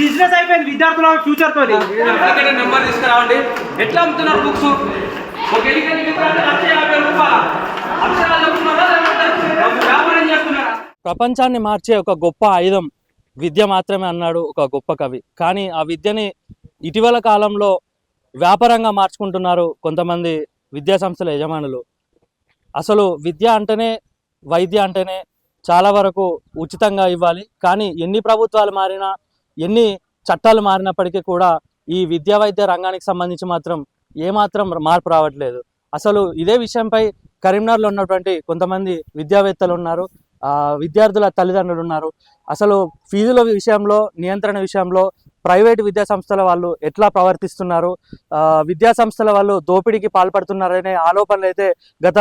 Business అయిపోయింది విద్యార్థుల future second number తీసుకురావండి. ఎట్లా అమ్ముతున్నారు బుక్స్? ఒక వ్యాపారం చేస్తున్నారా? ప్రపంచాన్ని మార్చే ఒక గొప్ప ఆయుధం విద్య మాత్రమే అన్నాడు ఒక గొప్ప కవి. కానీ ఆ విద్యని ఇటీవల కాలంలో వ్యాపారంగా మార్చుకుంటున్నారు కొంతమంది విద్యా సంస్థల యజమానులు. అసలు విద్య అంటేనే వైద్య అంటేనే చాలా వరకు ఉచితంగా ఇవ్వాలి. కానీ ఎన్ని ప్రభుత్వాలు మారినా ఎన్ని చట్టాలు మారినప్పటికీ కూడా ఈ విద్యా వైద్య రంగానికి సంబంధించి మాత్రం ఏమాత్రం మార్పు రావట్లేదు. అసలు ఇదే విషయంపై కరీంనగర్లో ఉన్నటువంటి కొంతమంది విద్యావేత్తలు ఉన్నారు. విద్యార్థుల తల్లిదండ్రులు ఉన్నారు. అసలు ఫీజుల విషయంలో నియంత్రణ విషయంలో ప్రైవేటు విద్యా సంస్థల వాళ్ళు ఎట్లా ప్రవర్తిస్తున్నారు? విద్యా సంస్థల వాళ్ళు దోపిడీకి పాల్పడుతున్నారనే ఆరోపణలు అయితే గత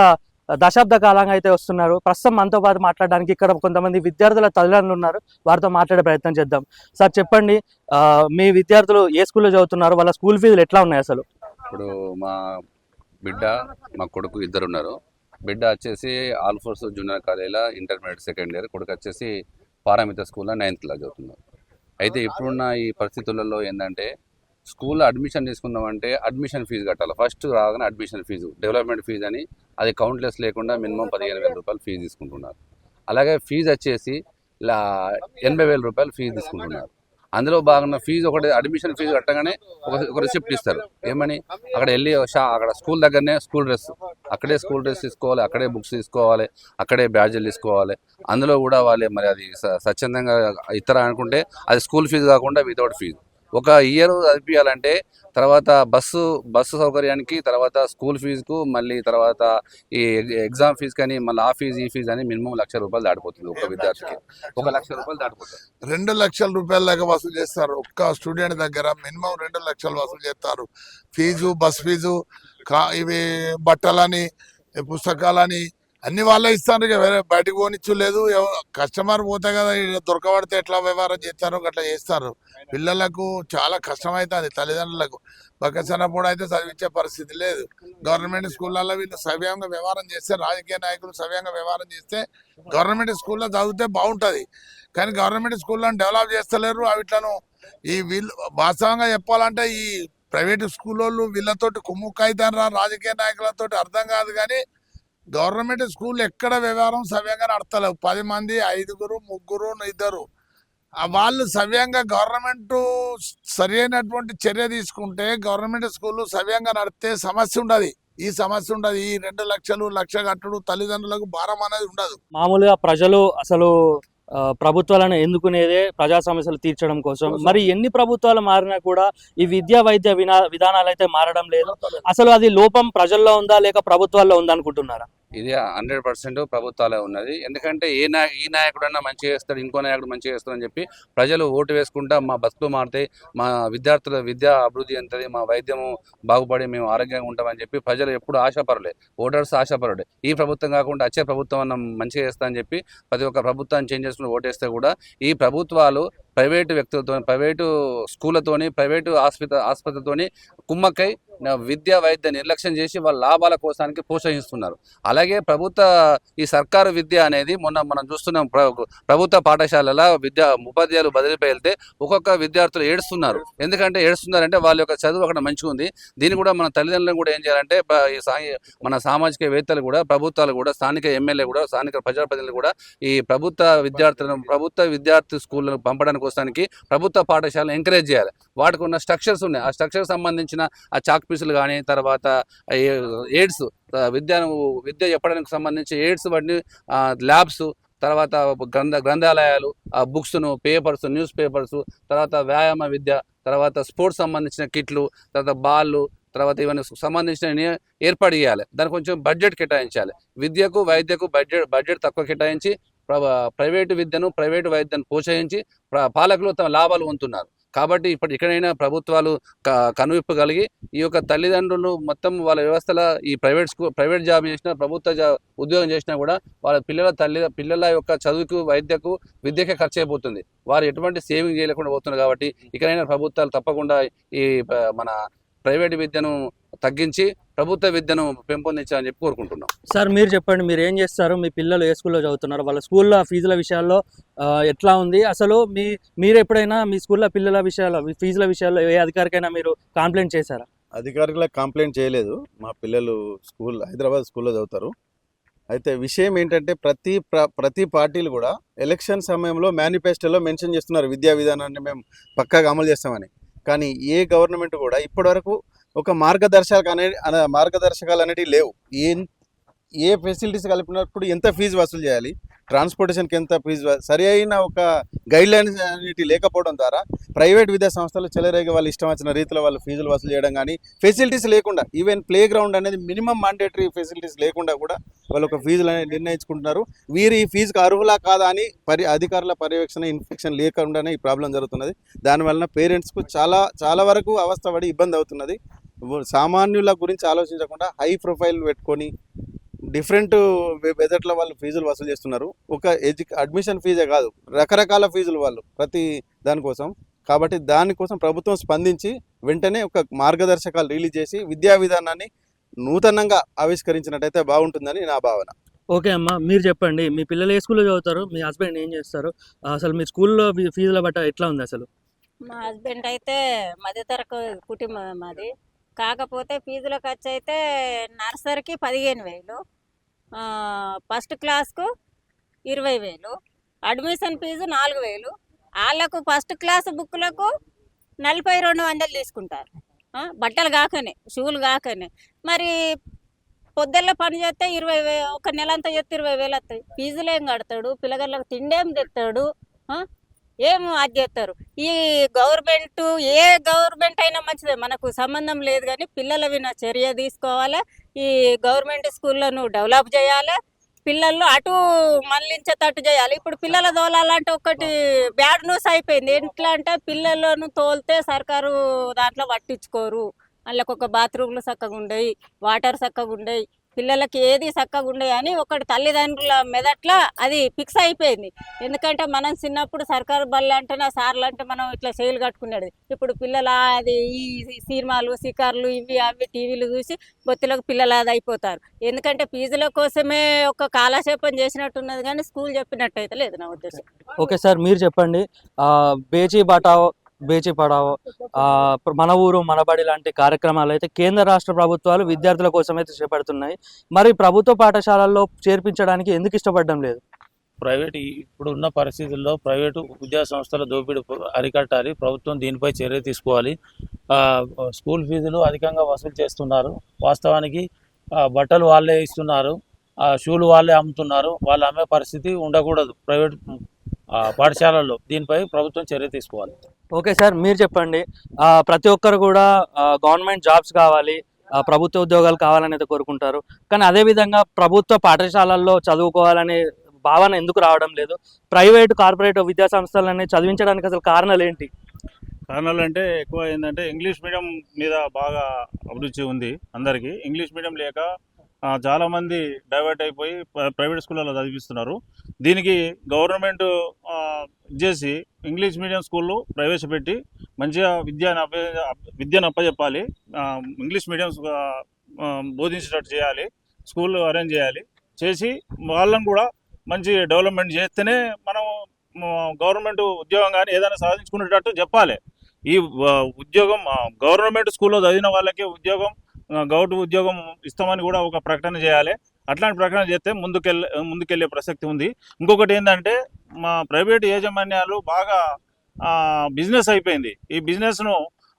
దశాబ్ద కాలంగా అయితే వస్తున్నారు. ప్రస్తుతం మనతో పాటు మాట్లాడడానికి ఇక్కడ కొంతమంది విద్యార్థుల తల్లిదండ్రులు ఉన్నారు. వారితో మాట్లాడే ప్రయత్నం చేద్దాం. సార్ చెప్పండి మీ విద్యార్థులు ఏ స్కూల్లో చదువుతున్నారు? వాళ్ళ స్కూల్ ఫీజులు ఎట్లా ఉన్నాయి అసలు? ఇప్పుడు మా బిడ్డ మా కొడుకు ఇద్దరు ఉన్నారు. బిడ్డ వచ్చేసి ఆల్ఫోర్స్ జూనియర్ కాలేజీలో ఇంటర్మీడియట్ సెకండ్ ఇయర్ కొడుకు వచ్చేసి పారామిత స్కూల్లో నైన్త్లో చదువుతున్నారు. అయితే ఇప్పుడున్న ఈ పరిస్థితులలో ఏంటంటే స్కూల్లో అడ్మిషన్ తీసుకుందామంటే అడ్మిషన్ ఫీజు కట్టాలి. ఫస్ట్ రాగానే అడ్మిషన్ ఫీజు డెవలప్మెంట్ ఫీజు అని అది కౌంట్లెస్ లేకుండా మినిమం పదిహేను వేల రూపాయలు ఫీజు తీసుకుంటున్నారు. అలాగే ఫీజు వచ్చేసి ఇలా ఎనభై వేల రూపాయలు ఫీజు తీసుకుంటున్నారు. అందులో భాగంగా ఫీజు ఒకటి అడ్మిషన్ ఫీజు కట్టగానే ఒక ఒక రిసిప్ట్ ఇస్తారు. ఏమని? అక్కడ వెళ్ళి షా అక్కడ స్కూల్ దగ్గరనే స్కూల్ డ్రెస్. అక్కడే స్కూల్ డ్రెస్ తీసుకోవాలి అక్కడే బుక్స్ తీసుకోవాలి అక్కడే బ్యాడ్జీలు తీసుకోవాలి. అందులో కూడా వాళ్ళే మరి అది స్వచ్ఛందంగా ఇతర అనుకుంటే అది స్కూల్ ఫీజు కాకుండా వితౌట్ ఫీజు. ఒక ఇయర్ చదివించాలంటే తర్వాత బస్సు బస్సు సౌకర్యానికి తర్వాత స్కూల్ ఫీజుకు మళ్ళీ తర్వాత ఈ ఎగ్జామ్ ఫీజు కానీ మళ్ళీ ఆ ఫీజు ఈ ఫీజు అని మినిమం లక్ష రూపాయలు దాటిపోతుంది ఒక విద్యార్థికి. ఒక లక్ష రూపాయలు దాటిపోతుంది. రెండు లక్షల రూపాయల దాకా వసూలు చేస్తారు. ఒక్క స్టూడెంట్ దగ్గర మినిమం రెండు లక్షలు వసూలు చేస్తారు. ఫీజు బస్ ఫీజు ఇవి బట్టలని పుస్తకాలని అన్ని వాళ్ళే ఇస్తారు ఇక వేరే బయటకు పోనిచ్చు లేదు. కస్టమర్ పోతే కదా దొరకబడితే ఎట్లా వ్యవహారం చేస్తారో అట్లా చేస్తారు. పిల్లలకు చాలా కష్టమవుతుంది తల్లిదండ్రులకు. బక్కసన్నప్పుడు అయితే చదివించే పరిస్థితి లేదు. గవర్నమెంట్ స్కూళ్ళల్లో వీళ్ళు సవ్యంగా వ్యవహారం చేస్తే రాజకీయ నాయకులు సవ్యంగా వ్యవహారం చేస్తే గవర్నమెంట్ స్కూల్లో చదివితే బాగుంటుంది. కానీ గవర్నమెంట్ స్కూల్లో డెవలప్ చేస్తలేరు. అవిట్లను ఈ వీళ్ళు వాస్తవంగా చెప్పాలంటే ఈ ప్రైవేట్ స్కూల్ వాళ్ళు వీళ్ళతోటి అవుతారా రాజకీయ నాయకులతోటి అర్థం కాదు కానీ గవర్నమెంట్ స్కూల్ ఎక్కడ వ్యవహారం సవ్యంగా నడతలేవు. పది మంది ఐదుగురు ముగ్గురు ఇద్దరు. ఆ వాళ్ళు సవ్యంగా గవర్నమెంట్ సరి అయినటువంటి చర్య తీసుకుంటే గవర్నమెంట్ స్కూల్ సవ్యంగా నడితే సమస్య ఉండదు. ఈ సమస్య ఉండదు. ఈ రెండు లక్షలు లక్ష కట్టుడు తల్లిదండ్రులకు భారం అనేది ఉండదు. మామూలుగా ప్రజలు అసలు ప్రభుత్వాలను ఎన్నుకునేదే ప్రజా సమస్యలు తీర్చడం కోసం. మరి ఎన్ని ప్రభుత్వాలు మారినా కూడా ఈ విద్యా వైద్య వినా విధానాలు అయితే మారడం లేదు. అసలు అది లోపం ప్రజల్లో ఉందా లేక ప్రభుత్వాల్లో ఉందా అనుకుంటున్నారా? ఇది హండ్రెడ్ పర్సెంట్ ప్రభుత్వాలే ఉన్నది. ఎందుకంటే ఏ నాయ ఈ నాయకుడన్నా మంచిగా చేస్తాడు ఇంకో నాయకుడు మంచిగా చేస్తాడని చెప్పి ప్రజలు ఓటు వేసుకుంటా మా బతుకులు మారుతాయి మా విద్యార్థుల విద్య అభివృద్ధి ఎంతది మా వైద్యము బాగుపడి మేము ఆరోగ్యంగా ఉంటామని చెప్పి ప్రజలు ఎప్పుడు ఆశాపరులే ఓటర్స్ ఆశాపరుడే ఈ ప్రభుత్వం కాకుండా వచ్చే ప్రభుత్వం అన్న మంచిగా చేస్తా అని చెప్పి ప్రతి ఒక్క ప్రభుత్వాన్ని చేంజ్ చేసుకుని ఓటేస్తే కూడా ఈ ప్రభుత్వాలు ప్రైవేటు వ్యక్తులతో ప్రైవేటు స్కూళ్ళతోని ప్రైవేటు ఆసుపత్రి ఆసుపత్రితోని కుమ్మక్కై విద్య వైద్య నిర్లక్ష్యం చేసి వాళ్ళ లాభాల కోసానికి ప్రోత్సహిస్తున్నారు. అలాగే ప్రభుత్వ ఈ సర్కారు విద్య అనేది మొన్న మనం చూస్తున్నాం ప్రభుత్వ పాఠశాలల విద్యా ఉపాధ్యాయులు బదిలీపై వెళ్తే ఒక్కొక్క విద్యార్థులు ఏడుస్తున్నారు. ఎందుకంటే ఏడుస్తున్నారంటే వాళ్ళ యొక్క చదువు అక్కడ మంచిగా ఉంది. దీన్ని కూడా మన తల్లిదండ్రులు కూడా ఏం చేయాలంటే ఈ మన సామాజిక వేత్తలు కూడా ప్రభుత్వాలు కూడా స్థానిక ఎమ్మెల్యే కూడా స్థానిక ప్రజాప్రతినిధులు కూడా ఈ ప్రభుత్వ విద్యార్థులను ప్రభుత్వ విద్యార్థి స్కూళ్ళను పంపడానికి వస్తానికి ప్రభుత్వ పాఠశాలను ఎంకరేజ్ చేయాలి. వాటికి ఉన్న స్ట్రక్చర్స్ ఉన్నాయి. ఆ స్ట్రక్చర్ సంబంధించిన ఆ చాక్ హాస్పిటల్ కానీ తర్వాత ఏ- ఎయిడ్స్ ఆ, విద్యను విద్య చెప్పడానికి సంబంధించి ఎయిడ్స్ వాటిని ల్యాబ్స్ తర్వాత గ్రంథ గ్రంథాలయాలు బుక్స్ను పేపర్స్ న్యూస్ పేపర్స్ తర్వాత వ్యాయామ విద్య తర్వాత స్పోర్ట్స్ సంబంధించిన కిట్లు తర్వాత బాళ్ళు తర్వాత ఇవన్నీ సంబంధించిన ఏర్పాటు చేయాలి. దానికి కొంచెం బడ్జెట్ కేటాయించాలి. విద్యకు వైద్యకు బడ్జెట్ బడ్జెట్ తక్కువ కేటాయించి ప్ర- ప్రైవేటు విద్యను ప్రైవేటు వైద్యను ప్రోత్సహించి పాలకులు తమ లాభాలు పొందుతున్నారు. కాబట్టి ఇప్పుడు ఇక్కడైనా ప్రభుత్వాలు క- కనువిప్పు కలిగి ఈ యొక్క తల్లిదండ్రులు మొత్తం వాళ్ళ వ్యవస్థల ఈ ప్రైవేట్ స్కూల్ ప్రైవేట్ జాబ్ చేసినా ప్రభుత్వ జా ఉద్యోగం చేసినా కూడా వాళ్ళ పిల్లల తల్లి పిల్లల యొక్క చదువుకు వైద్యకు విద్యకే ఖర్చు అయిపోతుంది వారు ఎటువంటి సేవింగ్ చేయలేకుండా పోతున్నారు కాబట్టి ఇకనైనా ప్రభుత్వాలు తప్పకుండా ఈ మన ప్రైవేట్ విద్యను తగ్గించి ప్రభుత్వ విద్యను పెంపొందించాలని చెప్పి కోరుకుంటున్నాం. సార్ మీరు చెప్పండి మీరు ఏం చేస్తారు? మీ పిల్లలు ఏ స్కూల్లో చదువుతున్నారు? వాళ్ళ స్కూల్లో ఫీజుల విషయాల్లో ఎట్లా ఉంది? అసలు మీ మీరు ఎప్పుడైనా మీ స్కూల్లో పిల్లల విషయాల్లో మీ ఫీజుల విషయాల్లో ఏ అధికారికైనా మీరు కంప్లైంట్ చేశారా? అధికారికులకు కంప్లైంట్ చేయలేదు. మా పిల్లలు స్కూల్ హైదరాబాద్ స్కూల్లో చదువుతారు. అయితే విషయం ఏంటంటే ప్రతి ప్ర- ప్రతి పార్టీలు కూడా ఎలక్షన్ సమయంలో మేనిఫెస్టోలో మెన్షన్ చేస్తున్నారు విద్యా విధానాన్ని మేము పక్కాగా అమలు చేస్తామని. కానీ ఏ గవర్నమెంట్ కూడా ఇప్పటివరకు ఒక మార్గదర్శకాలు అనే అన- మార్గదర్శకాలు అనేటివి లేవు. ఏ ఏ ఫెసిలిటీస్ కలిపినప్పుడు ఎంత ఫీజు వసూలు చేయాలి? ట్రాన్స్పోర్టేషన్కి ఎంత ఫీజు సరి అయిన ఒక గైడ్ లైన్స్ అనేటి లేకపోవడం ద్వారా ప్రైవేట్ విద్యా సంస్థలు చెలరేగి వాళ్ళు ఇష్టం వచ్చిన రీతిలో వాళ్ళు ఫీజులు వసూలు చేయడం కానీ ఫెసిలిటీస్ లేకుండా ఈవెన్ ప్లే గ్రౌండ్ అనేది మినిమం మాండేటరీ ఫెసిలిటీస్ లేకుండా కూడా వాళ్ళు ఒక ఫీజులు అనేది నిర్ణయించుకుంటున్నారు. వీరు ఈ ఫీజుకు అర్హులా కాదా అని పరి అధికారుల పర్యవేక్షణ ఇన్ఫెక్షన్ లేకుండానే ఈ ప్రాబ్లం జరుగుతున్నది. దానివలన పేరెంట్స్కు చాలా చాలా వరకు అవస్థ పడి ఇబ్బంది అవుతున్నది. సామాన్యుల గురించి ఆలోచించకుండా హై ప్రొఫైల్ పెట్టుకొని డిఫరెంట్ మెథడ్ల వాళ్ళు ఫీజులు వసూలు చేస్తున్నారు. ఒక ఎడ్యు అడ్మిషన్ ఫీజే కాదు. రకరకాల ఫీజులు వాళ్ళు ప్రతి దానికోసం కాబట్టి దానికోసం ప్రభుత్వం స్పందించి వెంటనే ఒక మార్గదర్శకాలు రిలీజ్ చేసి విద్యా విధానాన్ని నూతనంగా ఆవిష్కరించినట్టయితే బాగుంటుందని నా భావన. ఓకే అమ్మా మీరు చెప్పండి. మీ పిల్లలు ఏ స్కూల్లో చదువుతారు? మీ హస్బెండ్ ఏం చేస్తారు? అసలు మీ స్కూల్లో ఫీజుల బట్ట ఎట్లా ఉంది అసలు? మా హస్బెండ్ అయితే మధ్యతరగతి కుటుంబం మాది. కాకపోతే ఫీజుల ఖర్చు అయితే నర్సరీకి పదిహేను వేలు ఫస్ట్ క్లాస్కు ఇరవై వేలు అడ్మిషన్ ఫీజు నాలుగు వేలు. వాళ్ళకు ఫస్ట్ క్లాస్ బుక్లకు నలభై రెండు వందలు తీసుకుంటారు. బట్టలు కాకనే షూలు కాకనే మరి పొద్దున్న పని చేస్తే ఇరవై ఒక నెల అంతా చేస్తే ఇరవై వేలు వస్తాయి ఫీజులు ఏం కడతాడు? పిల్లగాళ్ళకి తిండేం తెస్తాడు ఏం అది చేస్తారు ఈ గవర్నమెంట్ ఏ గవర్నమెంట్ అయినా మంచిదే. మనకు సంబంధం లేదు కానీ పిల్లల విన చర్య తీసుకోవాలి? ఈ గవర్నమెంట్ స్కూళ్ళను డెవలప్ చేయాలి పిల్లలు అటు మళ్ళించేటట్టు చేయాలి. ఇప్పుడు పిల్లల తోలాలంటే ఒకటి బ్యాడ్ న్యూస్ అయిపోయింది. ఎట్లా అంటే పిల్లలను తోలితే సర్కారు దాంట్లో పట్టించుకోరు. వాళ్ళకి ఒక బాత్రూమ్లు చక్కగా ఉండయి వాటర్ చక్కగా ఉండయి. పిల్లలకి ఏది చక్కగా ఉండదు అని ఒకటి తల్లిదండ్రుల మెదట్ల అది ఫిక్స్ అయిపోయింది. ఎందుకంటే మనం చిన్నప్పుడు సర్కారు బళ్ళు అంటే నా సార్లు అంటే మనం ఇట్లా చేయలు కట్టుకునేది. ఇప్పుడు పిల్లల అది ఈ సినిమాలు షికార్లు ఇవి అవి టీవీలు చూసి బొత్తిలోకి పిల్లలు అది అయిపోతారు. ఎందుకంటే ఫీజుల కోసమే ఒక కాలక్షేపం చేసినట్టున్నది కానీ స్కూల్ చెప్పినట్టు అయితే లేదు నా ఉద్దేశం. ఓకే సార్ మీరు చెప్పండి. బేజీ బేచి బేచి పడావో ఇప్పుడు మన ఊరు మనబడి లాంటి కార్యక్రమాలు అయితే కేంద్ర రాష్ట్ర ప్రభుత్వాలు విద్యార్థుల కోసం అయితే చేపడుతున్నాయి. మరి ప్రభుత్వ పాఠశాలల్లో చేర్పించడానికి ఎందుకు ఇష్టపడడం లేదు? ప్రైవేట్ ఇప్పుడు ఉన్న పరిస్థితుల్లో ప్రైవేటు విద్యా సంస్థల దోపిడీ అరికట్టాలి. ప్రభుత్వం దీనిపై చర్య తీసుకోవాలి. స్కూల్ ఫీజులు అధికంగా వసూలు చేస్తున్నారు. వాస్తవానికి బట్టలు వాళ్ళే ఇస్తున్నారు. షూలు వాళ్ళే అమ్ముతున్నారు. వాళ్ళు అమ్మే పరిస్థితి ఉండకూడదు ప్రైవేట్ పాఠశాలల్లో. దీనిపై ప్రభుత్వం చర్య తీసుకోవాలి. ఓకే సార్ మీరు చెప్పండి. ప్రతి ఒక్కరు కూడా గవర్నమెంట్ జాబ్స్ కావాలి ప్రభుత్వ ఉద్యోగాలు కావాలని అయితే కోరుకుంటారు. కానీ అదే విధంగా ప్రభుత్వ పాఠశాలల్లో చదువుకోవాలనే భావన ఎందుకు రావడం లేదు? ప్రైవేట్ కార్పొరేట్ విద్యా సంస్థలని చదివించడానికి అసలు కారణాలు ఏంటి? కారణాలు అంటే ఎక్కువ ఏంటంటే ఇంగ్లీష్ మీడియం మీద బాగా అభిరుచి ఉంది అందరికీ. ఇంగ్లీష్ మీడియం లేక చాలామంది డైవర్ట్ అయిపోయి ప్ర- ప్రైవేట్ స్కూళ్ళలో చదివిస్తున్నారు. దీనికి గవర్నమెంట్ చేసి ఇంగ్లీష్ మీడియం స్కూళ్ళు ప్రవేశపెట్టి మంచిగా విద్యను అప్ప విద్యను అప్పచెప్పాలి ఇంగ్లీష్ మీడియం బోధించేటట్టు చేయాలి. స్కూల్ అరేంజ్ చేయాలి. చేసి వాళ్ళని కూడా మంచి డెవలప్మెంట్ చేస్తేనే మనం గవర్నమెంట్ ఉద్యోగం కానీ ఏదైనా సాధించుకునేటట్టు చెప్పాలి. ఈ ఉద్యోగం గవర్నమెంట్ స్కూల్లో చదివిన వాళ్ళకి ఉద్యోగం గౌట్ ఉద్యోగం ఇస్తామని కూడా ఒక ప్రకటన చేయాలి. అట్లాంటి ప్రకటన చేస్తే ముందుకెళ్ళే ముందుకెళ్ళే ప్రసక్తి ఉంది. ఇంకొకటి ఏంటంటే మా ప్రైవేట్ యాజమాన్యాలు బాగా బిజినెస్ అయిపోయింది. ఈ బిజినెస్ను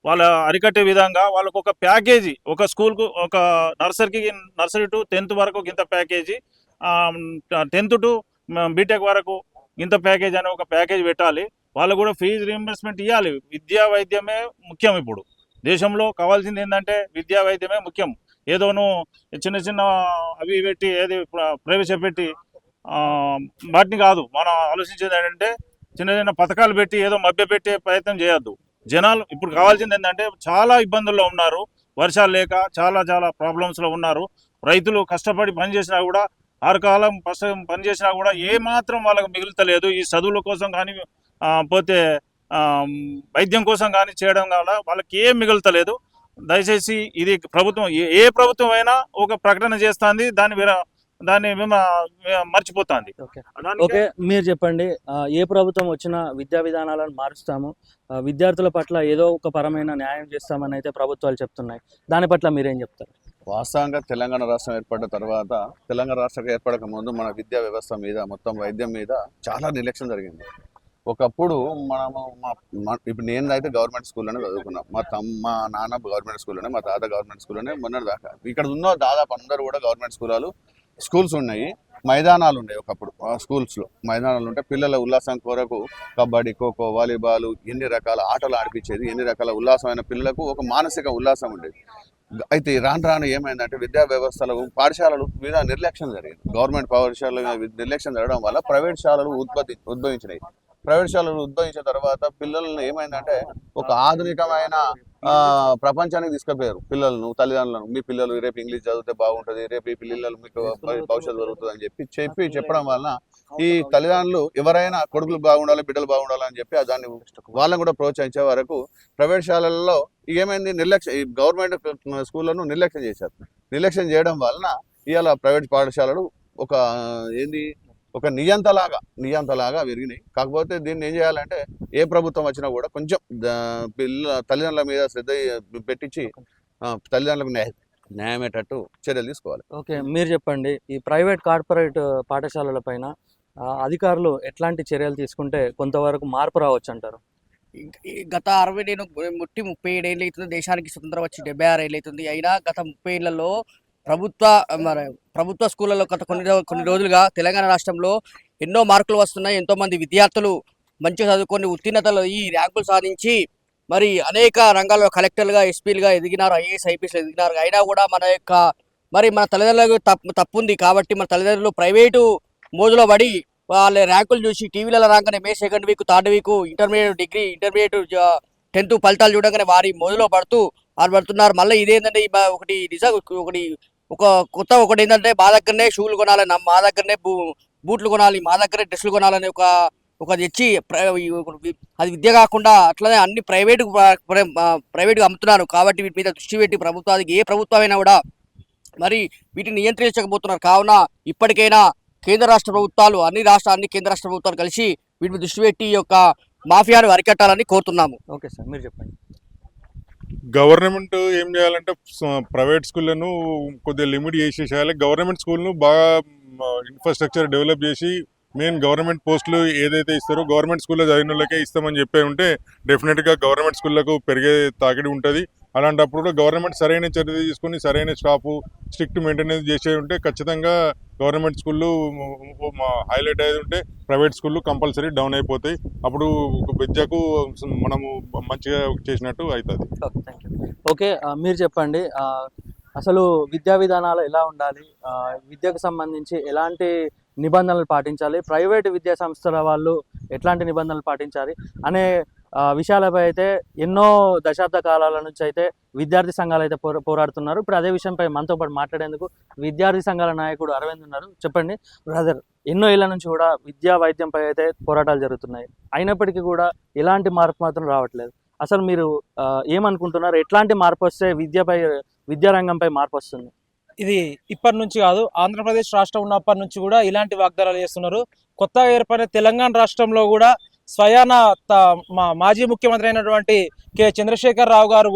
వాళ్ళ అరికట్టే విధంగా వాళ్ళకు ఒక ప్యాకేజీ ఒక స్కూల్కు ఒక నర్సరీకి నర్సరీ టు టెన్త్ వరకు ఇంత ప్యాకేజీ టెన్త్ టు బీటెక్ వరకు ఇంత ప్యాకేజ్ అని ఒక ప్యాకేజ్ పెట్టాలి. వాళ్ళు కూడా ఫీజు రీఎంబర్స్మెంట్ ఇవ్వాలి విద్యా వైద్యమే ముఖ్యం ఇప్పుడు. దేశంలో కావాల్సింది ఏంటంటే విద్యా వైద్యమే ముఖ్యం. ఏదోను చిన్న చిన్న అవి పెట్టి ఏది ప్ర- ప్రవేశపెట్టి వాటిని కాదు. మనం ఆలోచించేది ఏంటంటే చిన్న చిన్న పథకాలు పెట్టి ఏదో మభ్యపెట్టే ప్రయత్నం చేయొద్దు. జనాలు ఇప్పుడు కావాల్సింది ఏంటంటే చాలా ఇబ్బందుల్లో ఉన్నారు. వర్షాలు లేక చాలా చాలా ప్రాబ్లమ్స్లో ఉన్నారు. రైతులు కష్టపడి పని చేసినా కూడా ఆరుకాలం కష్టం పని చేసినా కూడా ఏ మాత్రం వాళ్ళకి మిగులుతలేదు. ఈ చదువుల కోసం కానీ పోతే వైద్యం కోసం కానీ చేయడం వల్ల వాళ్ళకి ఏం మిగులుతలేదు. దయచేసి ఇది ప్రభుత్వం ఏ- ఏ ప్రభుత్వం అయినా ఒక ప్రకటన చేస్తుంది దాన్ని విర- దాన్ని మర్చిపోతుంది. ఓకే. మీరు చెప్పండి ఏ ప్రభుత్వం వచ్చినా విద్యా విధానాలను మారుస్తాము విద్యార్థుల పట్ల ఏదో ఒక పరమైన న్యాయం చేస్తామని అయితే ప్రభుత్వాలు చెప్తున్నాయి. దాని పట్ల మీరేం చెప్తారు? వాస్తవంగా తెలంగాణ రాష్ట్రం ఏర్పడిన తర్వాత తెలంగాణ రాష్ట్రం ఏర్పడక ముందు మన విద్యా వ్యవస్థ మీద మొత్తం వైద్యం మీద చాలా నిర్లక్ష్యం జరిగింది. ఒకప్పుడు మనము మా ఇప్పుడు నేను అయితే గవర్నమెంట్ స్కూల్లోనే చదువుకున్నాం. మా తమ్ మా నాన్న గవర్నమెంట్ స్కూల్లోనే మా తాత గవర్నమెంట్ స్కూల్లోనే మొన్నటి దాకా. ఇక్కడ ఉన్న దాదాపు అందరూ కూడా గవర్నమెంట్ స్కూలాలు స్కూల్స్ ఉన్నాయి. మైదానాలు ఉన్నాయి ఒకప్పుడు ఆ స్కూల్స్లో. మైదానాలు ఉంటే పిల్లల ఉల్లాసం కొరకు కబడ్డీ ఖోఖో వాలీబాల్ ఎన్ని రకాల ఆటలు ఆడిపించేది ఎన్ని రకాల ఉల్లాసమైన పిల్లలకు ఒక మానసిక ఉల్లాసం ఉండేది. అయితే రాను రాను ఏమైందంటే విద్యా వ్యవస్థలు పాఠశాలలు మీద నిర్లక్ష్యం జరిగింది. గవర్నమెంట్ పాఠశాలల మీద నిర్లక్ష్యం జరగడం వల్ల ప్రైవేట్ శాలలు ఉత్పత్తి ఉద్భవించినాయి. ప్రైవేట్ శాలలు ఉద్భవించిన తర్వాత పిల్లలను ఏమైందంటే ఒక ఆధునికమైన ప్రపంచానికి తీసుకుపోయారు పిల్లలను తల్లిదండ్రులను. మీ పిల్లలు రేపు ఇంగ్లీష్ చదివితే బాగుంటుంది రేపు ఈ పిల్లలు మీకు భవిష్యత్తు దొరుకుతుంది అని చెప్పి చెప్పి చెప్పడం వలన ఈ తల్లిదండ్రులు ఎవరైనా కొడుకులు బాగుండాలి బిడ్డలు బాగుండాలి అని చెప్పి దాన్ని వాళ్ళని కూడా ప్రోత్సహించే వరకు ప్రైవేట్ శాలల్లో ఏమైంది? నిర్లక్ష్యం ఈ గవర్నమెంట్ స్కూళ్ళను నిర్లక్ష్యం చేశారు. నిర్లక్ష్యం చేయడం వలన ఇవాళ ప్రైవేట్ పాఠశాలలు ఒక ఏంది? ఒక నియంతలాగా నియంతలాగా పెరిగినాయి కాకపోతే దీన్ని ఏం చేయాలంటే ఏ ప్రభుత్వం వచ్చినా కూడా కొంచెం పిల్ల తల్లిదండ్రుల మీద శ్రద్ధ పెట్టించి తల్లిదండ్రులకు న్యాయం న్యాయమేటట్టు చర్యలు తీసుకోవాలి. ఓకే మీరు చెప్పండి ఈ ప్రైవేట్ కార్పొరేట్ పాఠశాలల పైన అధికారులు ఎట్లాంటి చర్యలు తీసుకుంటే కొంతవరకు మార్పు రావచ్చు అంటారు గత అరవై నేను ముట్టి ముప్పై ఏడు ఏళ్ళు అవుతుంది దేశానికి స్వతంత్రం వచ్చి డెబ్బై ఆరు ఏళ్ళు అవుతుంది. అయినా గత ముప్పై ఏళ్ళలో ప్రభుత్వ ప్రభుత్వ స్కూళ్ళలో గత కొన్ని కొన్ని రోజులుగా తెలంగాణ రాష్ట్రంలో ఎన్నో మార్కులు వస్తున్నాయి. ఎంతో మంది విద్యార్థులు మంచిగా చదువుకొని ఉత్తీర్ణతలు ఈ ర్యాంకులు సాధించి మరి అనేక రంగాల్లో కలెక్టర్లుగా ఎస్పీలుగా ఎదిగినారు ఐఏఎస్ ఐపీఎస్లు ఎదిగినారు. అయినా కూడా మన యొక్క మరి మన తల్లిదండ్రులకు తప్పు తప్పు ఉంది కాబట్టి మన తల్లిదండ్రులు ప్రైవేటు మోజులో పడి వాళ్ళ ర్యాంకులు చూసి టీవీలలో రాగానే May second week third week intermediate degree intermediate tenth ఫలితాలు చూడగానే వారి మోజులో పడుతూ వాళ్ళు పడుతున్నారు. మళ్ళీ ఇదేంటంటే ఒకటి నిజం ఒకటి ఒక కొత్త ఒకటి ఏంటంటే మా దగ్గరనే షూలు కొనాలి మా దగ్గరనే బూ బూట్లు కొనాలి మా దగ్గరే డ్రెస్సులు కొనాలని ఒక ఒక తెచ్చి అది విద్య కాకుండా అట్లనే అన్ని ప్రైవేటు ప్రైవేట్గా అమ్ముతున్నారు. కాబట్టి వీటి మీద దృష్టి పెట్టి ప్రభుత్వానికి ఏ ప్రభుత్వమైనా కూడా మరి వీటిని నియంత్రించకపోతున్నారు. కావున ఇప్పటికైనా కేంద్ర రాష్ట్ర ప్రభుత్వాలు అన్ని రాష్ట్ర అన్ని కేంద్ర రాష్ట్ర ప్రభుత్వాలు కలిసి వీటిని దృష్టి పెట్టి ఈ యొక్క మాఫియాను అరికట్టాలని కోరుతున్నాము. ఓకే సార్ మీరు చెప్పండి. గవర్నమెంట్ ఏం చేయాలంటే ప్రైవేట్ స్కూళ్ళను కొద్దిగా లిమిట్ చేసేసేయాలి. గవర్నమెంట్ స్కూల్ను బాగా ఇన్ఫ్రాస్ట్రక్చర్ డెవలప్ చేసి మెయిన్ గవర్నమెంట్ పోస్టులు ఏదైతే ఇస్తారో గవర్నమెంట్ స్కూల్లో చదివిన వాళ్ళకే ఇస్తామని చెప్పి ఉంటే డెఫినెట్గా గవర్నమెంట్ స్కూళ్ళకు పెరిగే తాకిడి ఉంటుంది. అలాంటప్పుడు కూడా గవర్నమెంట్ సరైన చర్య తీసుకొని సరైన స్టాఫ్ స్ట్రిక్ట్ మెయింటెనెన్స్ చేసే ఉంటే ఖచ్చితంగా గవర్నమెంట్ స్కూళ్ళు హైలైట్ అయ్యేది ఉంటే ప్రైవేట్ స్కూళ్ళు కంపల్సరీ డౌన్ అయిపోతాయి. అప్పుడు విద్యకు మనము మంచిగా చేసినట్టు అవుతుంది. ఓకే థ్యాంక్ యూ ఓకే మీరు చెప్పండి అసలు విద్యా విధానాలు ఎలా ఉండాలి? విద్యకు సంబంధించి ఎలాంటి నిబంధనలు పాటించాలి? ప్రైవేట్ విద్యా సంస్థల వాళ్ళు ఎట్లాంటి నిబంధనలు పాటించాలి? అనే విషయాలపై అయితే ఎన్నో దశాబ్ద కాలాల నుంచి అయితే విద్యార్థి సంఘాలు అయితే పోరా పోరాడుతున్నారు. ఇప్పుడు అదే విషయంపై మనతో పాటు మాట్లాడేందుకు విద్యార్థి సంఘాల నాయకుడు అరవింద్ ఉన్నారు. చెప్పండి. బ్రదర్ ఎన్నో ఏళ్ళ నుంచి కూడా విద్యా వైద్యంపై అయితే పోరాటాలు జరుగుతున్నాయి. అయినప్పటికీ కూడా ఎలాంటి మార్పు మాత్రం రావట్లేదు. అసలు మీరు ఏమనుకుంటున్నారు? ఎట్లాంటి మార్పు వస్తే విద్యపై విద్యారంగంపై మార్పు వస్తుంది? ఇది ఇప్పటి నుంచి కాదు ఆంధ్రప్రదేశ్ రాష్ట్రం ఉన్నప్పటి నుంచి కూడా ఇలాంటి వాగ్దానాలు చేస్తున్నారు. కొత్తగా ఏర్పడిన తెలంగాణ రాష్ట్రంలో కూడా స్వయాన త- మా మాజీ ముఖ్యమంత్రి అయినటువంటి కె. చంద్రశేఖర్ రావు గారు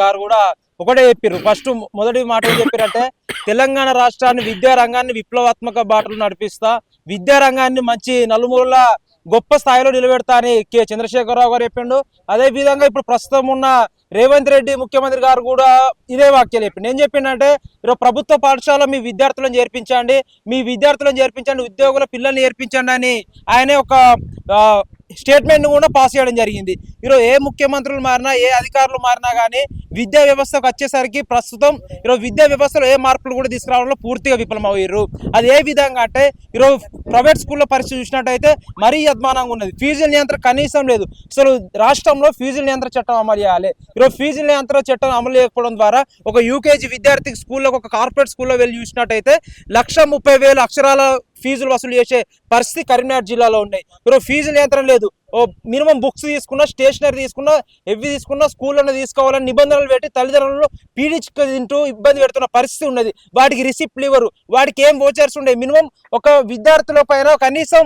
గారు కూడా ఒకటే చెప్పారు ఫస్ట్ మొదటి మాట ఏం చెప్పారంటే తెలంగాణ రాష్ట్రాన్ని విద్యా రంగాన్ని విప్లవాత్మక బాటలు నడిపిస్తా విద్యా రంగాన్ని మంచి నలుమూల గొప్ప స్థాయిలో నిలబెడతా అని కె. చంద్రశేఖరరావు గారు చెప్పిండు. అదే విధంగా ఇప్పుడు ప్రస్తుతం ఉన్న రేవంత్ రెడ్డి ముఖ్యమంత్రి గారు కూడా ఇదే వాక్యాలు చెప్పిండు. ఏం చెప్పిండంటే ఈరోజు ప్రభుత్వ పాఠశాల మీ విద్యార్థులను చేర్పించండి. మీ విద్యార్థులను చేర్పించండి. ఉద్యోగుల పిల్లల్ని చేర్పించండి అని ఆయనే ఒక స్టేట్మెంట్ను కూడా పాస్ చేయడం జరిగింది. ఈరోజు ఏ ముఖ్యమంత్రులు మారినా ఏ అధికారులు మారినా కానీ విద్యా వ్యవస్థకు వచ్చేసరికి ప్రస్తుతం ఈరోజు విద్యా వ్యవస్థలో ఏ మార్పులు కూడా తీసుకురావడంలో పూర్తిగా విఫలమయ్యారు. అది ఏ విధంగా అంటే ఈరోజు ప్రైవేట్ స్కూల్లో పరిస్థితి చూసినట్టయితే మరీ అద్మానంగా ఉన్నది. ఫీజుల నియంత్రణ కనీసం లేదు. అసలు రాష్ట్రంలో ఫీజుల నియంత్రణ చట్టం అమలు చేయాలి. ఈరోజు ఫీజుల నియంత్రణ చట్టం అమలు చేయకపోవడం ద్వారా ఒక యూకేజీ విద్యార్థికి స్కూల్లో ఒక కార్పొరేట్ స్కూల్లో వెళ్ళి చూసినట్టయితే లక్ష ముప్పై వేల అక్షరాల ఫీజులు వసూలు చేసే పరిస్థితి కరీంనగర్ జిల్లాలో ఉన్నాయి. ఈరోజు ఫీజు నియంత్రణ లేదు. ఓ మినిమం బుక్స్ తీసుకున్నా స్టేషనరీ తీసుకున్నా ఎవి తీసుకున్నా స్కూల్లోనే తీసుకోవాలని నిబంధనలు పెట్టి తల్లిదండ్రులు పీడించుకు తింటూ ఇబ్బంది పెడుతున్న పరిస్థితి ఉన్నది. వాటికి రిసిప్ట్లు ఇవ్వరు. వాటికి ఏం వోచర్స్ ఉండే మినిమం ఒక విద్యార్థుల పైన కనీసం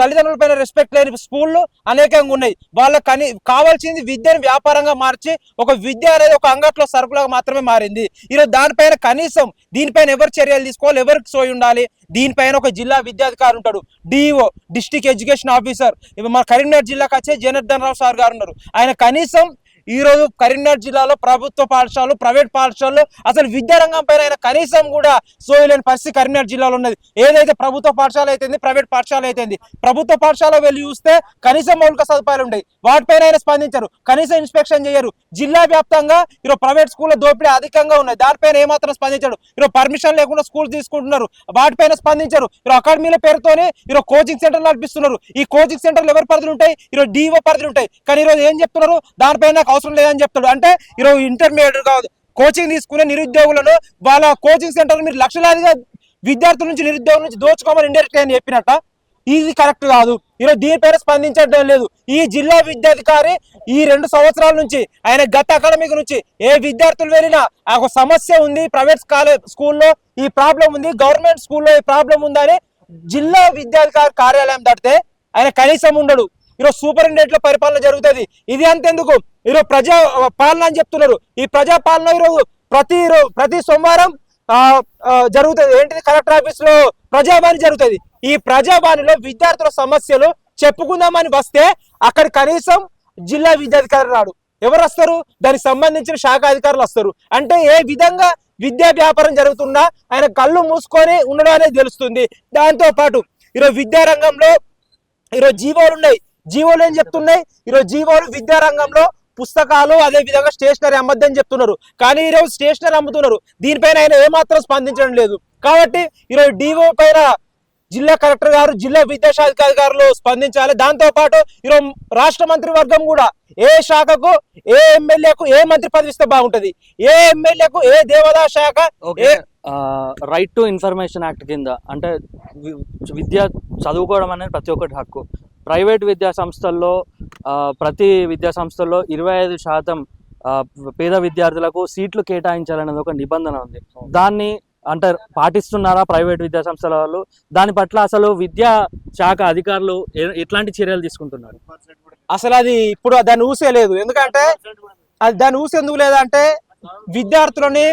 తల్లిదండ్రుల పైన రెస్పెక్ట్ లేని స్కూళ్ళు అనేకంగా ఉన్నాయి. వాళ్ళకి కనీ కావాల్సింది విద్యను వ్యాపారంగా మార్చి ఒక విద్య అనేది ఒక అంగట్లో సరుకులాగా మాత్రమే మారింది. ఈరోజు దానిపైన కనీసం దీనిపైన ఎవరు చర్యలు తీసుకోవాలి ఎవరికి సోయి ఉండాలి? దీనిపైన ఒక జిల్లా విద్యాధికారి ఉంటాడు. డిఓ డిస్ట్రిక్ట్ ఎడ్యుకేషన్ ఆఫీసర్ ఇప్పుడు మన కరీంనగర్ జిల్లాకు వచ్చే జనార్దన్ రావు సార్ గారు ఉన్నారు. ఆయన కనీసం ఈ రోజు కరీంనగర్ జిల్లాలో ప్రభుత్వ పాఠశాలలు ప్రైవేట్ పాఠశాలలు అసలు విద్యారంగం పైన ఆయన కనీసం కూడా సోయలేని పరిస్థితి కరీంనగర్ జిల్లాలో ఉన్నది. ఏదైతే ప్రభుత్వ పాఠశాల అయితే ప్రైవేట్ పాఠశాల అయితే ప్రభుత్వ పాఠశాల వెళ్ళి చూస్తే కనీసం మౌలిక సదుపాయాలు ఉంటాయి వాటిపైన ఆయన స్పందించరు. కనీసం ఇన్స్పెక్షన్ చేయరు. జిల్లా వ్యాప్తంగా ఈరోజు ప్రైవేట్ స్కూల్లో దోపిడీ అధికంగా ఉన్నాయి దానిపైన ఏమాత్రం స్పందించడు ఈరోజు పర్మిషన్ లేకుండా స్కూల్ తీసుకుంటున్నారు. వాటిపైన స్పందించరు. ఈరోజు అకాడమీల పేరుతోనే ఈరోజు కోచింగ్ సెంటర్లు నడిపిస్తున్నారు. ఈ కోచింగ్ సెంటర్లు ఎవరి పరిధులు ఉంటాయి? ఈరోజు డిఓ పరిధులు ఉంటాయి. కానీ ఈరోజు ఏం చెప్తున్నారు? దానిపైన నాకు అవసరం లేదని చెప్తాడు. అంటే ఈరోజు ఇంటర్మీడియట్ కాదు కోచింగ్ తీసుకునే నిరుద్యోగులను వాళ్ళ కోచింగ్ సెంటర్ మీరు లక్షలాదిగా విద్యార్థుల నుంచి నిరుద్యోగుల నుంచి దోచుకోమని ఇండైరెక్ట్ అని చెప్పినట్ట. ఇది కరెక్ట్ కాదు. ఈరోజు దీనిపైన స్పందించడం లేదు. ఈ జిల్లా విద్యాధికారి ఈ రెండు సంవత్సరాల నుంచి ఆయన గత అకాడమిక్ నుంచి ఏ విద్యార్థులు వెళ్ళినా ఆ ఒక సమస్య ఉంది. ప్రైవేట్ కాలేజ్ స్కూల్లో ఈ ప్రాబ్లం ఉంది. గవర్నమెంట్ స్కూల్లో ఈ ప్రాబ్లం ఉందని జిల్లా విద్యాధికారి కార్యాలయం దాటితే ఆయన కనీసం ఉండడు. ఈరోజు సూపరింటెండెంట్లో పరిపాలన జరుగుతుంది. ఇది అంతెందుకు? ఈరోజు ప్రజా పాలన అని చెప్తున్నారు. ఈ ప్రజా పాలన ఈరోజు ప్రతి ప్రతి సోమవారం ఆ, జరుగుతుంది. ఏంటిది? కలెక్టర్ ఆఫీస్లో ప్రజావాణి జరుగుతుంది. ఈ ప్రజావాణిలో విద్యార్థుల సమస్యలు చెప్పుకుందామని వస్తే అక్కడ కనీసం జిల్లా విద్యాధికారి రాడు. ఎవరు వస్తారు? దానికి సంబంధించిన శాఖ అధికారులు వస్తారు. అంటే ఏ విధంగా విద్యా వ్యాపారం జరుగుతున్నా ఆయన కళ్ళు మూసుకొని ఉండడం అనేది తెలుస్తుంది. దాంతో పాటు ఈరోజు విద్యారంగంలో ఈరోజు జీవోలు ఉన్నాయి. జీవోలు ఏం చెప్తున్నాయి? ఈరోజు జీవోలు విద్యారంగంలో పుస్తకాలు అదే విధంగా స్టేషనరీ అమ్మద్దని చెప్తున్నారు. కానీ ఈరోజు స్టేషనరీ అమ్ముతున్నారు. దీనిపైన ఆయన ఏమాత్రం స్పందించడం లేదు. కాబట్టి ఈరోజు డిఓ పైన జిల్లా కలెక్టర్ గారు జిల్లా విద్యాశాఖ అధికారులు స్పందించాలి. దాంతో పాటు ఈరోజు రాష్ట్ర మంత్రి వర్గం కూడా ఏ శాఖకు ఏ ఎమ్మెల్యేకు ఏ మంత్రి పదవి ఇస్తే బాగుంటది? ఏ ఎమ్మెల్యేకు ఏ దేవాదాయ శాఖ రైట్ టు ఇన్ఫర్మేషన్ యాక్ట్ కింద అంటే విద్య చదువుకోవడం అనేది ప్రతి ఒక్కటి హక్కు. ప్రైవేట్ విద్యా సంస్థల్లో ప్రతి విద్యా సంస్థల్లో ఇరవై ఐదు శాతం పేద విద్యార్థులకు సీట్లు కేటాయించాలనేది ఒక నిబంధన ఉంది. దాన్ని అంటే పాటిస్తున్నారా ప్రైవేట్ విద్యా సంస్థల వాళ్ళు? దాని పట్ల అసలు విద్యా శాఖ అధికారులు ఎట్లాంటి చర్యలు తీసుకుంటున్నారు? అసలు అది ఇప్పుడు దాన్ని ఊసే లేదు. ఎందుకంటే అది దాన్ని ఊసే ఎందుకు లేదంటే విద్యార్థులని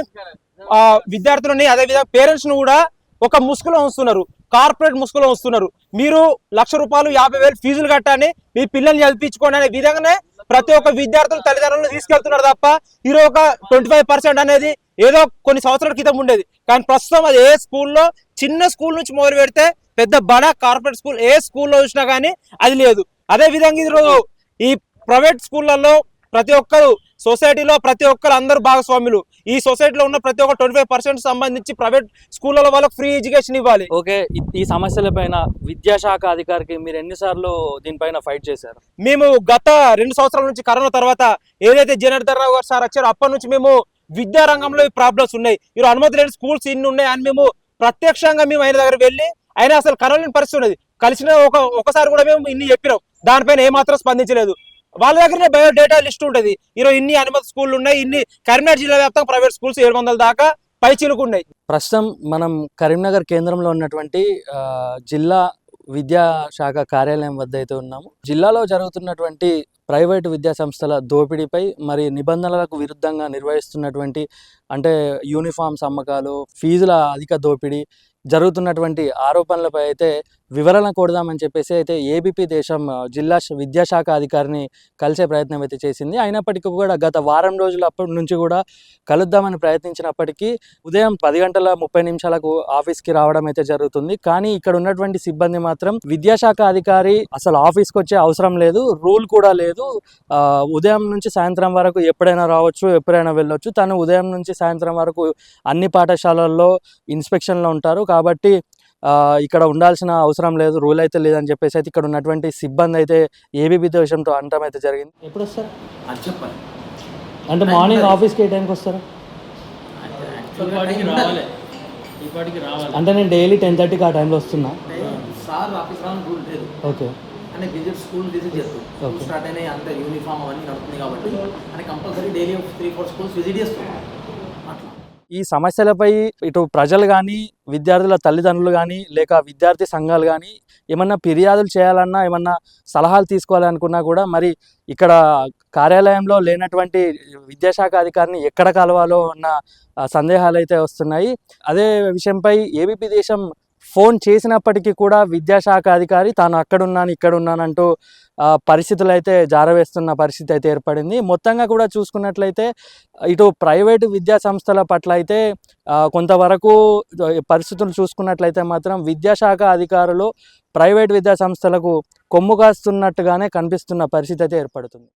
ఆ విద్యార్థులని అదే విధంగా పేరెంట్స్ను కూడా ఒక ముసుగులో ఉంచుతున్నారు. కార్పొరేట్ ముసుగులో వస్తున్నారు. మీరు లక్ష రూపాయలు యాభై వేలు ఫీజులు కట్టని మీ పిల్లల్ని చదివించుకోండి అనే విధంగానే ప్రతి ఒక్క విద్యార్థులు తల్లిదండ్రులను తీసుకెళ్తున్నారు తప్ప ఈరోజు ఒక ట్వంటీ ఫైవ్ పర్సెంట్ అనేది ఏదో కొన్ని సంవత్సరాల క్రితం ఉండేది. కానీ ప్రస్తుతం అది ఏ స్కూల్లో చిన్న స్కూల్ నుంచి మొదలు పెడితే పెద్ద బడా కార్పొరేట్ స్కూల్ ఏ స్కూల్లో చూసినా కానీ అది లేదు. అదే విధంగా ఈరోజు ఈ ప్రైవేట్ స్కూళ్ళల్లో ప్రతి ఒక్కరు సొసైటీలో ప్రతి ఒక్కరు అందరు భాగస్వాములు. ఈ సొసైటీలో ఉన్న ప్రతి ఒక్క ట్వంటీ ఫైవ్ పర్సెంట్ సంబంధించి ప్రైవేట్ స్కూళ్ళలో వాళ్ళకి ఫ్రీ ఎడ్యుకేషన్ ఇవ్వాలి. ఓకే ఈ- ఈ సమస్యల పైన విద్యాశాఖ అధికారికి మీరు ఎన్నిసార్లు దీనిపైన ఫైట్ చేశారు? మేము గత రెండు సంవత్సరాల నుంచి కరోనా తర్వాత ఏదైతే జనార్దన్ రావు గారు సార్ వచ్చారో అప్పటి నుంచి మేము విద్యా రంగంలో ఈ ప్రాబ్లమ్స్ ఉన్నాయి. ఈరోజు అనుమతి లేని స్కూల్స్ ఇన్ని ఉన్నాయి అని మేము ప్రత్యక్షంగా మేము ఆయన దగ్గర వెళ్ళి ఆయన అసలు కనలేని పరిస్థితి ఉన్నది. కలిసిన ఒక ఒకసారి కూడా మేము ఇన్ని చెప్పినాం. దానిపైన ఏమాత్రం స్పందించలేదు. వాళ్ళ దగ్గరనే బయోడేటా లిస్ట్ ఉంటుంది. ఈరోజు ఇన్ని అనుమతి స్కూళ్ళు ఉన్నాయి ఇన్ని కరీంనగర్ జిల్లా వ్యాప్తంగా ప్రైవేట్ స్కూల్స్ ఏడు వందల దాకా పై చిలుకున్నాయి ప్రస్తుతం మనం కరీంనగర్ కేంద్రంలో ఉన్నటువంటి జిల్లా విద్యా శాఖ కార్యాలయం వద్ద అయితే ఉన్నాము. జిల్లాలో జరుగుతున్నటువంటి ప్రైవేటు విద్యా సంస్థల దోపిడీపై మరి నిబంధనలకు విరుద్ధంగా నిర్వహిస్తున్నటువంటి అంటే యూనిఫామ్స్ అమ్మకాలు ఫీజుల అధిక దోపిడీ జరుగుతున్నటువంటి ఆరోపణలపై అయితే వివరణ కోడదామని చెప్పేసి అయితే ఏబీపీ దేశం జిల్లా విద్యాశాఖ అధికారిని కలిసే ప్రయత్నం అయితే చేసింది. అయినప్పటికీ కూడా గత వారం రోజుల అప్పటి నుంచి కూడా కలుద్దామని ప్రయత్నించినప్పటికీ ఉదయం పది గంటల ముప్పై నిమిషాలకు ఆఫీస్కి రావడం అయితే జరుగుతుంది. కానీ ఇక్కడ ఉన్నటువంటి సిబ్బంది మాత్రం విద్యాశాఖ అధికారి అసలు ఆఫీస్కి వచ్చే అవసరం లేదు రూల్ కూడా లేదు. ఉదయం నుంచి సాయంత్రం వరకు ఎప్పుడైనా రావచ్చు ఎప్పుడైనా వెళ్ళొచ్చు. తను ఉదయం నుంచి సాయంత్రం వరకు అన్ని పాఠశాలల్లో ఇన్స్పెక్షన్లో ఉంటారు. కాబట్టి ఇక్కడ ఉండాల్సిన అవసరం లేదు రూల్ అయితే లేదని చెప్పేసి అయితే ఇక్కడ ఉన్నటువంటి సిబ్బంది అయితే ఏబీబీ దేశంతో అనటం అయితే జరిగింది. ఎప్పుడు వస్తారు? అది చెప్పండి అంటే మార్నింగ్ ఆఫీస్కి ఏ టైంకి వస్తారు? రావాలి. ఇప్పటికి రావాలి. అంటే నేను డైలీ టెన్ థర్టీకి ఆ టైంలో వస్తున్నా. సార్ ఆఫీస్ రాని రూల్ లేదు. ఓకే. అంటే విజిట్ స్కూల్ విజిట్ చేస్తాం. స్టార్ట్ అయినాయి అంత యూనిఫామ్ అవన్నీ నడుతుంది కాబట్టి అని compulsory daily three four schools visit చేస్తాం ఈ సమస్యలపై ఇటు ప్రజలు కానీ విద్యార్థుల తల్లిదండ్రులు కానీ లేక విద్యార్థి సంఘాలు కానీ ఏమన్నా ఫిర్యాదులు చేయాలన్నా ఏమన్నా సలహాలు తీసుకోవాలనుకున్నా కూడా మరి ఇక్కడ కార్యాలయంలో లేనటువంటి విద్యాశాఖ అధికారిని ఎక్కడ కలవాలో అన్న సందేహాలు అయితే వస్తున్నాయి. అదే విషయంపై ఏబీపీ దేశం ఫోన్ చేసినప్పటికీ కూడా విద్యాశాఖ అధికారి తాను అక్కడున్నాను ఇక్కడున్నానంటూ పరిస్థితులు అయితే జారవేస్తున్న పరిస్థితి అయితే ఏర్పడింది. మొత్తంగా కూడా చూసుకున్నట్లయితే ఇటు ప్రైవేటు విద్యా సంస్థల పట్ల అయితే కొంతవరకు పరిస్థితులు చూసుకున్నట్లయితే మాత్రం విద్యాశాఖ అధికారులు ప్రైవేట్ విద్యా సంస్థలకు కొమ్ము కాస్తున్నట్టుగానే కనిపిస్తున్న పరిస్థితి అయితే ఏర్పడుతుంది.